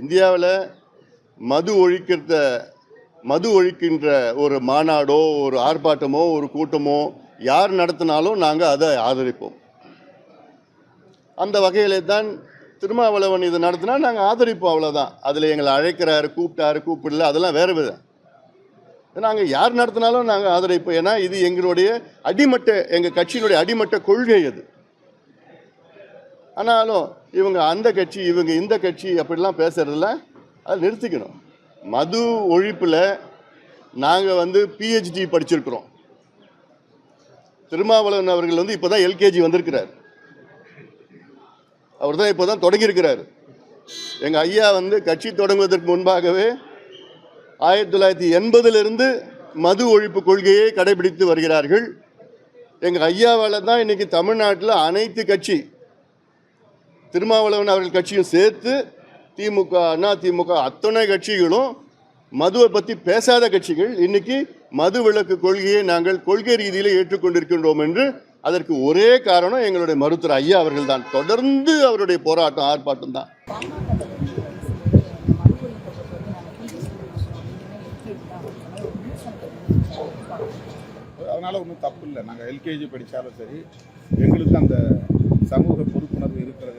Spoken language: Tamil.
இந்தியாவில் மது ஒழிக்கிறத மது ஒழிக்கின்ற ஒரு மாநாடோ ஒரு ஆர்ப்பாட்டமோ ஒரு கூட்டமோ யார் நடத்தினாலும் நாங்கள் அதை ஆதரிப்போம். அந்த வகையிலே தான் திருமாவளவன் இது நடத்தினா நாங்கள் ஆதரிப்போம் அவ்வளோதான் அதில் எங்களை அழைக்கிறாரு கூப்பிட்டாரு கூப்பிடல அதெல்லாம் வேறு விதம். நாங்கள் யார் நடத்தினாலும் நாங்கள் ஆதரிப்போம். ஏன்னா இது எங்களுடைய அடிமட்ட எங்கள் கட்சியினுடைய அடிமட்ட கொள்கை அது. ஆனாலும் இவங்க அந்த கட்சி இவங்க இந்த கட்சி அப்படிலாம் பேசுறதுல அதை நிறுத்திக்கணும். மது ஒழிப்பில் நாங்கள் வந்து பிஹெச்டி படிச்சிருக்கிறோம். திருமாவளவன் அவர்கள் வந்து இப்போ தான் எல்கேஜி வந்திருக்கிறார். அவர் தான் இப்போ தான் தொடங்கியிருக்கிறார். எங்கள் ஐயா வந்து கட்சி தொடங்குவதற்கு முன்பாகவே ஆயிரத்தி தொள்ளாயிரத்தி எண்பதிலிருந்து மது ஒழிப்பு கொள்கையை கடைபிடித்து வருகிறார்கள். எங்கள் ஐயாவால் தான் இன்றைக்கி தமிழ்நாட்டில் அனைத்து கட்சி திருமாவளவன் அவர்கள் கட்சியும் சேர்த்து திமுக அண்ணா திமுக அத்தனை கட்சிகளும் மதுவை பற்றி பேசாத கட்சிகள். இன்னைக்கு மது விலக்கு கொள்கையை நாங்கள் கொள்கை ரீதியில் ஏற்றுக்கொண்டிருக்கின்றோம் என்று அதற்கு ஒரே காரணம் எங்களுடைய மருத்துவர் ஐயா அவர்கள் தான் தொடர்ந்து அவருடைய போராட்டம் ஆர்ப்பாட்டம் தான். அதனால் ஒன்றும் தப்பு இல்லை. நாங்கள் எல்கேஜி படித்தாலும் சரி எங்களுக்கு அந்த சமூக பொறுப்புணர்வு இருக்கிறது